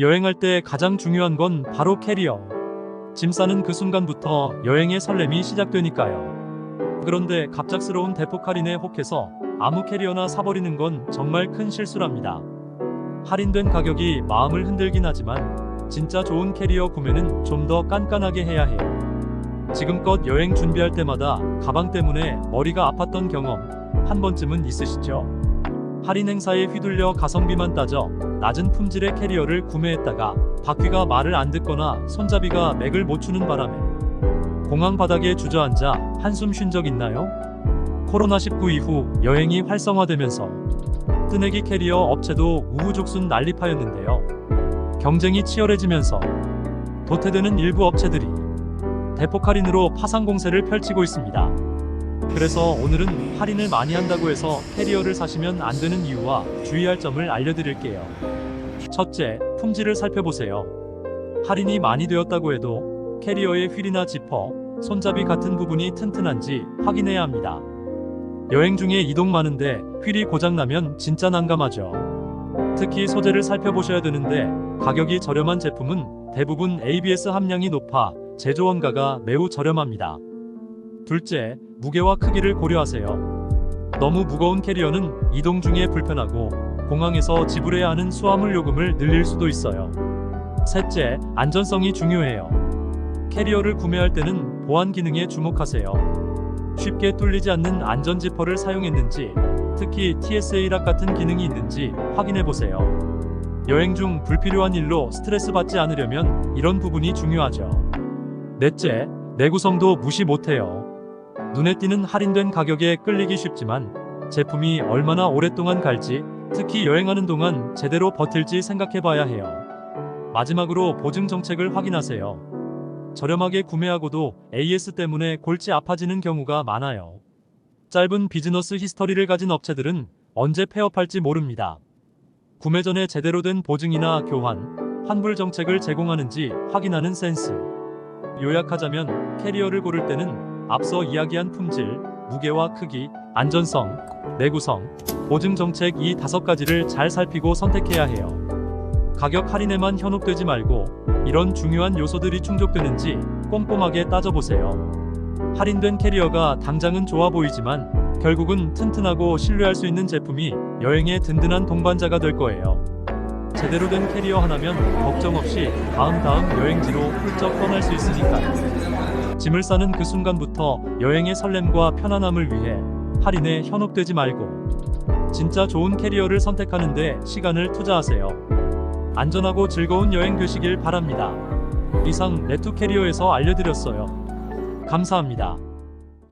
여행할 때 가장 중요한 건 바로 캐리어. 짐 싸는 그 순간부터 여행의 설렘이 시작되니까요. 그런데 갑작스러운 대폭 할인에 혹해서 아무 캐리어나 사버리는 건 정말 큰 실수랍니다. 할인된 가격이 마음을 흔들긴 하지만 진짜 좋은 캐리어 구매는 좀 더 깐깐하게 해야 해요. 지금껏 여행 준비할 때마다 가방 때문에 머리가 아팠던 경험 한 번쯤은 있으시죠? 할인 행사에 휘둘려 가성비만 따져 낮은 품질의 캐리어를 구매했다가 바퀴가 말을 안 듣거나 손잡이가 맥을 못 추는 바람에 공항 바닥에 주저앉아 한숨 쉰 적 있나요? 코로나19 이후 여행이 활성화되면서 뜨내기 캐리어 업체도 우후죽순 난립하였는데요. 경쟁이 치열해지면서 도태되는 일부 업체들이 대폭 할인으로 파상 공세를 펼치고 있습니다. 그래서 오늘은 할인을 많이 한다고 해서 캐리어를 사시면 안 되는 이유와 주의할 점을 알려드릴게요. 첫째, 품질을 살펴보세요. 할인이 많이 되었다고 해도 캐리어의 휠이나 지퍼, 손잡이 같은 부분이 튼튼한지 확인해야 합니다. 여행 중에 이동 많은데 휠이 고장나면 진짜 난감하죠. 특히 소재를 살펴보셔야 되는데 가격이 저렴한 제품은 대부분 ABS 함량이 높아 제조 원가가 매우 저렴합니다. 둘째, 무게와 크기를 고려하세요. 너무 무거운 캐리어는 이동 중에 불편하고 공항에서 지불해야 하는 수화물 요금을 늘릴 수도 있어요. 셋째, 안전성이 중요해요. 캐리어를 구매할 때는 보안 기능에 주목하세요. 쉽게 뚫리지 않는 안전 지퍼를 사용했는지, 특히 TSA 락 같은 기능이 있는지 확인해 보세요. 여행 중 불필요한 일로 스트레스 받지 않으려면 이런 부분이 중요하죠. 넷째, 내구성도 무시 못해요. 눈에 띄는 할인된 가격에 끌리기 쉽지만 제품이 얼마나 오랫동안 갈지, 특히 여행하는 동안 제대로 버틸지 생각해 봐야 해요. 마지막으로 보증 정책을 확인하세요. 저렴하게 구매하고도 AS 때문에 골치 아파지는 경우가 많아요. 짧은 비즈너스 히스터리를 가진 업체들은 언제 폐업할지 모릅니다. 구매 전에 제대로 된 보증이나 교환, 환불 정책을 제공하는지 확인하는 센스. 요약하자면 캐리어를 고를 때는 앞서 이야기한 품질, 무게와 크기, 안전성, 내구성, 보증 정책 이 다섯 가지를 잘 살피고 선택해야 해요. 가격 할인에만 현혹되지 말고 이런 중요한 요소들이 충족되는지 꼼꼼하게 따져보세요. 할인된 캐리어가 당장은 좋아 보이지만 결국은 튼튼하고 신뢰할 수 있는 제품이 여행의 든든한 동반자가 될 거예요. 제대로 된 캐리어 하나면 걱정 없이 다음 다음 여행지로 훌쩍 떠날 수 있으니까요. 짐을 싸는 그 순간부터 여행의 설렘과 편안함을 위해 할인에 현혹되지 말고 진짜 좋은 캐리어를 선택하는데 시간을 투자하세요. 안전하고 즐거운 여행 되시길 바랍니다. 이상 레투 캐리어에서 알려드렸어요. 감사합니다.